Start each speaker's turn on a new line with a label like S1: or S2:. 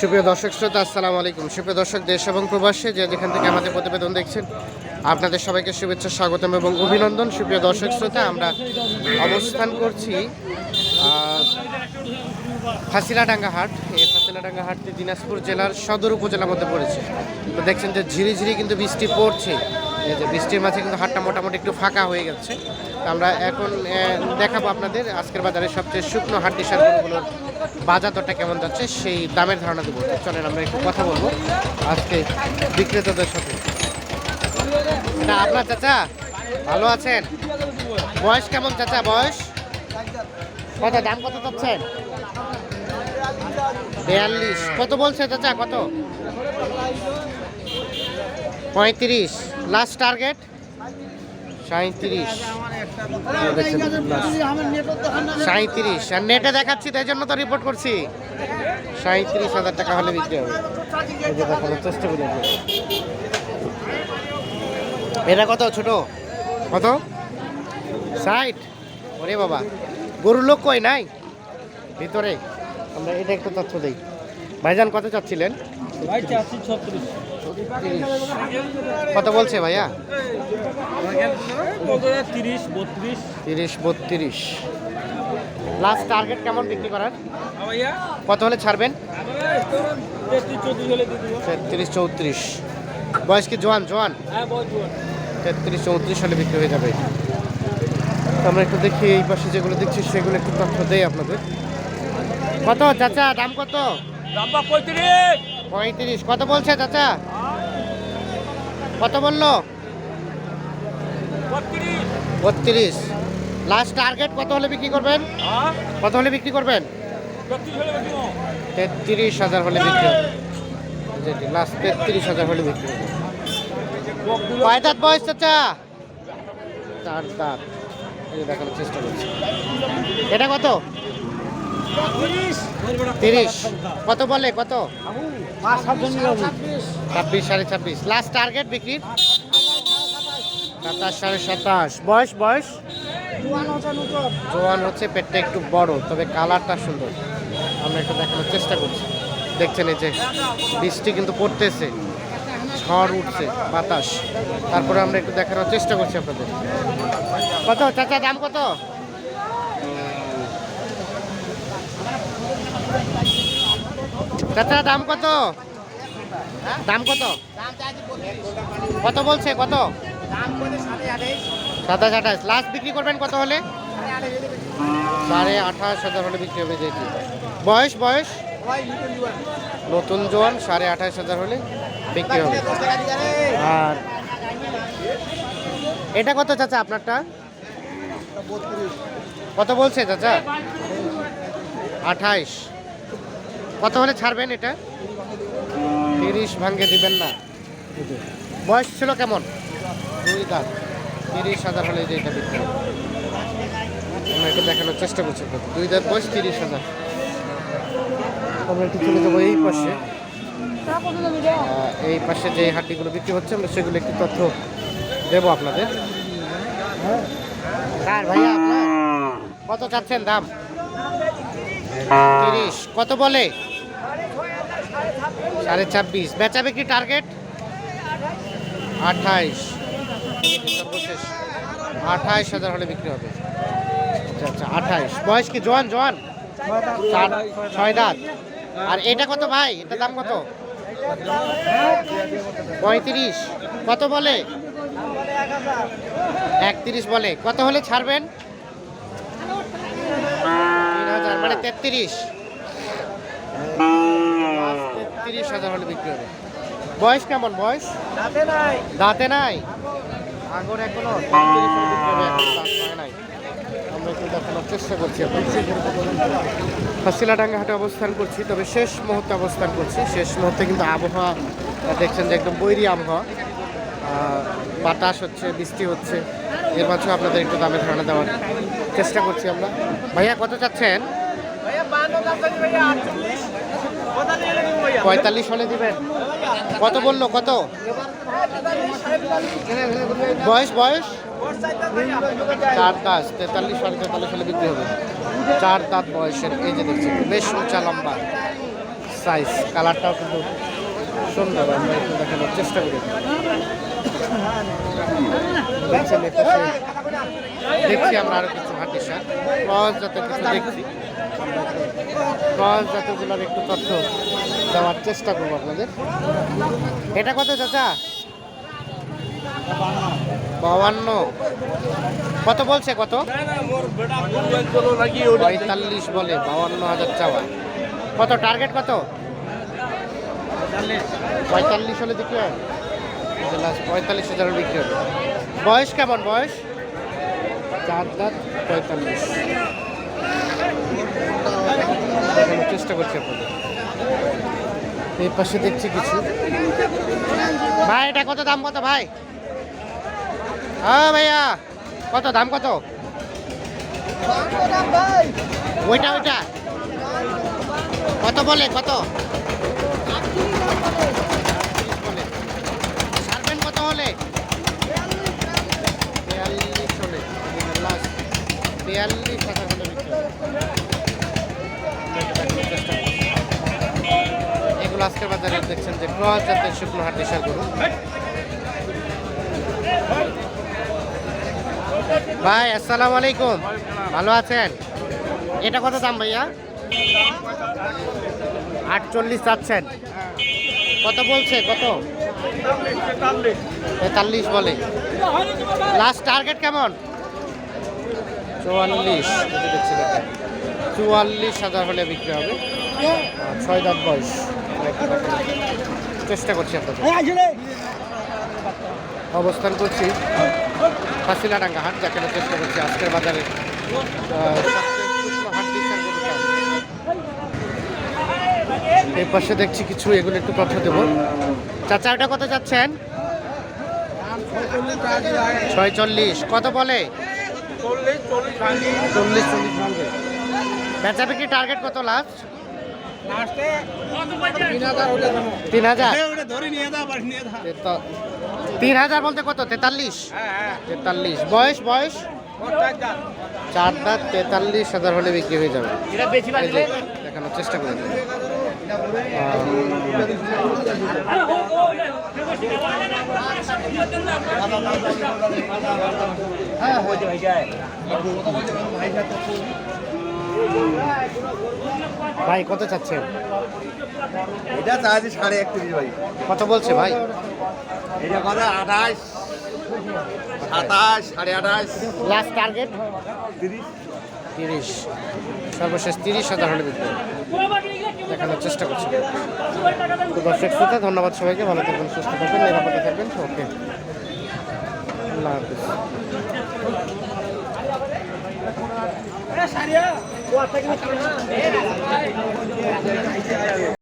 S1: সুপ্রিয় দর্শক শ্রোতা, আসসালামু আলাইকুম। সুপ্রিয় দর্শক, দেশ এবং প্রবাসে যে যেখান থেকে আমাদের প্রতিবেদন দেখছেন, আপনাদের সবাইকে শুভেচ্ছা, স্বাগতম এবং অভিনন্দন। সুপ্রিয় দর্শক শ্রোতা, আমরা অবস্থান করছি ফাঁসিলাডাঙ্গা হাট। এই ফাঁসিলাডাঙ্গা হাটটি দিনাজপুর জেলার সদর উপজেলার মধ্যে পড়েছে। তো দেখছেন যে ঝিরি ঝিরি কিন্তু বৃষ্টি পড়ছে। এই যে বৃষ্টির মাঝে কিন্তু হাটটা মোটামুটি একটু ফাঁকা হয়ে গেছে। আমরা এখন দেখাবো আপনাদের আজকের বাজারে সবচেয়ে শুকনো হাটটি সারগুলোর বাজার দরটা কেমন যাচ্ছে সেই দামের ধারণা দেবো। চলেন আমরা একটু কথা বলব আজকে বিক্রেতাদের সাথে। না আপনার চাচা, ভালো আছেন? বয়স কেমন চাচা, বয়স? কত, দাম কত চাচ্ছেন? বিয়াল্লিশ। কত বলছে চাচা, কত? পঁয়ত্রিশ। লাস্ট টার্গেট সাঁত্রিশ সাঁত্রিশ আর নেটে দেখাচ্ছি, তাই জন্য তো রিপোর্ট করছি। সাঁত্রিশ হাজার টাকা হলে বিক্রি হবে। এটা কত ছোট? কত? ষাট। ওরে বাবা। গরুর লোক কই নাই? ভিতরে। আমরা এটা একটু তথ্য দিই। ভাইজান কত চাচ্ছিলেন? কত বলছে ভাইয়া?
S2: তিরিশ বত্রিশ।
S1: তিরিশ বত্রিশ। লাস্ট টার্গেট কেমন বিক্রি করার? কত হলে ছাড়বেন?
S2: তেত্রিশ চৌত্রিশ দিয়ে
S1: বয়স কি জোয়ান? জোয়ান?
S2: হ্যাঁ
S1: তেত্রিশ চৌত্রিশ হলে বিক্রি হয়ে যাবে। আমরা একটু দেখি এই পাশে যেগুলো দেখছি সেগুলো একটু তথ্য দেই আপনাদের। কত চাচা দাম কত?
S2: দাম্বা পঁয়ত্রিশ।
S1: পঁয়ত্রিশ, কত বলছে চাচা? কত বলল?
S2: বত্রিশ।
S1: লাস্ট টার্গেট কত হলে বিক্রি করবেন? কত হলে বিক্রি করবেন? তেত্রিশ হাজার হলে বিক্রি যেটি লাস্ট তেত্রিশ হাজার হলে বিক্রি হবে। কয় দাঁত বয়স চাচা? চার দাঁত। দেখানোর চেষ্টা করছি। এটা কত? তিরিশ। কত বলে, কত? ছাব্বিশ সাড়ে ছাব্বিশ। লাস্ট টার্গেট বিক্রির সাতাশ সাড়ে সাতাশ। বয়স বয়স? জোয়ান হচ্ছে, পেটটা একটু বড়, তবে কালারটা সুন্দর। আমরা একটু দেখানোর চেষ্টা করছি। দেখছেন এই যে, বৃষ্টি কিন্তু পড়তেছে। ঝড় উঠছে, বাতাস। তারপরে আমরা একটু দেখানোর চেষ্টা করছি আপনাদের। কত? চাচা, দাম কত? চাচা, দাম কত? দাম কত? কত বলছে, কত? সাতাশ, আঠাশ। লাস্ট বিক্রি করবেন কত হলে? সাড়ে আঠাশ হাজার হলে বিক্রি হবে যেটি বয়স বয়স? নতুন জোয়ান, সাড়ে আঠাশ হাজার হলে বিক্রি হবে। আর এটা কত চাচা আপনারটা? কত বলছে চাচা? আঠাইশ কত হলে ছাড়বেন এটা? তিরিশ ভাঙ্গে দিবেন না। বয়স ছিল কেমন? দুই দাঁত। তিরিশ হাজার হলে যে এটা বিক্রি। আমরা এটা দেখানোর চেষ্টা করছি দুই দাঁত বয়স তিরিশ হাজার। আমরা একটু চলে যাব এই পাশে। এই পাশে যে হাড্ডিগুলো বিক্রি হচ্ছে, আমরা সেগুলো একটু তথ্য দেবো আপনাদের। ভাইয়া, আপনার কত চাচ্ছেন দাম? তিরিশ। কত বলে? সাড়ে ছাব্বিশ। বেচা বিক্রি টার্গেট আঠাইশ। আঠাইশ হাজার হলে বিক্রি হবে। আচ্ছা আচ্ছা আঠাইশ। বয়স কি? জোয়ান জোয়ান? ছয় দাঁত। আর এটা কত ভাই? এটা দাম কত? পঁয়ত্রিশ। কত বলে? একত্রিশ বলে। কত হলে ছাড়বেন? হাজার মানে তেত্রিশ। তেত্রিশ হাজার হলে বিক্রি হবে। বয়স কেমন বয়স? দাঁতে নাই। আগর এখনও হলে বিক্রি হবে এখনও দাঁত নাই। আমরা একটু দেখানোর চেষ্টা করছি ফাঁসিলাডাঙ্গা হাটে অবস্থান করছি তবে শেষ মুহূর্তে অবস্থান করছি। শেষ মুহূর্তে কিন্তু আবহাওয়া দেখছেন যে একদম বৈরী আবহাওয়া। বাতাস হচ্ছে বৃষ্টি হচ্ছে। এর মাঝে আপনাদের একটু দামের ধারণা দেওয়ার চেষ্টা করছি আমরা। ভাইয়া কত চাচ্ছেন? পঁয়তাল্লিশ হলে দিবেন। কত বলল, কত? বয়স বয়স? চার তাস তেতাল্লিশ সাড়ে তেতাল্লিশ হলে বিক্রি হবে। চার দাঁত বয়সের, এই যে দেখছি বেশ উঁচা, লম্বা সাইজ কালারটাও কিন্তু সুন্দর, আমরা একটু দেখানোর চেষ্টা করি। দেখছি আমরা আরও কিছু হাড্ডি শাক ক্রস জাতের কিছু দেখছি, ক্রস জাতেরগুলোর একটু তথ্য দেওয়ার চেষ্টা করব আপনাদের। এটা কত চাচা? বাউান্ন কত বলছে, কত? পঁয়তাল্লিশ বলে বাউান্ন হাজার চাওয়া। কত টার্গেট কত? পঁয়তাল্লিশ হলে লাস্ট পঁয়তাল্লিশ হাজার বিক্রি হবে। বয়স কেমন, বয়স? চার দাঁত, পঁয়তাল্লিশ। চেষ্টা করছি আপনাদের। এই পাশে দেখছি কিছু। ভাই, এটা কত দাম কত ভাই? হ্যাঁ ভাইয়া, কত দাম কত? ওইটা ওইটা। কত বলে, কত বলে। ছাড়বেন কত হলে বিয়াল্লিশ হলে লাস্ট বিয়াল্লিশ হাজার হলে বিক্রি। এগুলো আজকের বাজারে দেখছেন যে ক্রস জাতের শুকনো হাট দেশার গরু। ভাই আসসালামু আলাইকুম। ভালো আছেন? এটা কত দাম ভাইয়া? আটচল্লিশ চাচ্ছেন। কত বলছে? কত? তেতাল্লিশ। বলে। লাস্ট টার্গেট কেমন? চুয়াল্লিশ দেখছি দেখেন। চুয়াল্লিশ হাজার হলে বিক্রি হবে। ছয় দাঁত বয়স। চেষ্টা করছি আপনাদের। অবস্থান করছি ফাঁসিলাডাঙ্গা হাট যেখানে চেষ্টা করছি আজকের বাজারে। এই পাশে দেখছি কিছু এগুলো একটু কথা দেবো। চাচা ওটা কত যাচ্ছেন ছয় চল্লিশ কত বলে? চল্লিশ চল্লিশ ভাঙবে বেচা বিক্রি টার্গেট কত লাস্ট তিন হাজার তেতা- তিন হাজার? বলতে কত? তেতাল্লিশ? তেতাল্লিশ। বয়স বয়স? চার দাঁত। তেতাল্লিশ হাজার হলে বিক্রি হয়ে যাবে। দেখানোর চেষ্টা করে ভাই কত চাচ্ছেন?
S3: এটা চার্জ সাড়ে একত্রিশ ভাই।
S1: কত বলছে ভাই?
S3: এটা কথা আঠাশ। সাতাশ সাড়ে আঠাশ।
S1: লাস্ট টার্গেট
S3: তিরিশ।
S1: তিরিশ। সর্বশেষ তিরিশ হাজার হলে দিতে দেখানোর চেষ্টা করছি। তো দর্শক শ্রোতা ধন্যবাদ সবাইকে। ভালো থাকবেন, সুস্থ থাকবেন, নিরাপদে থাকবেন। ওকে। আল্লাহ হাফিজ।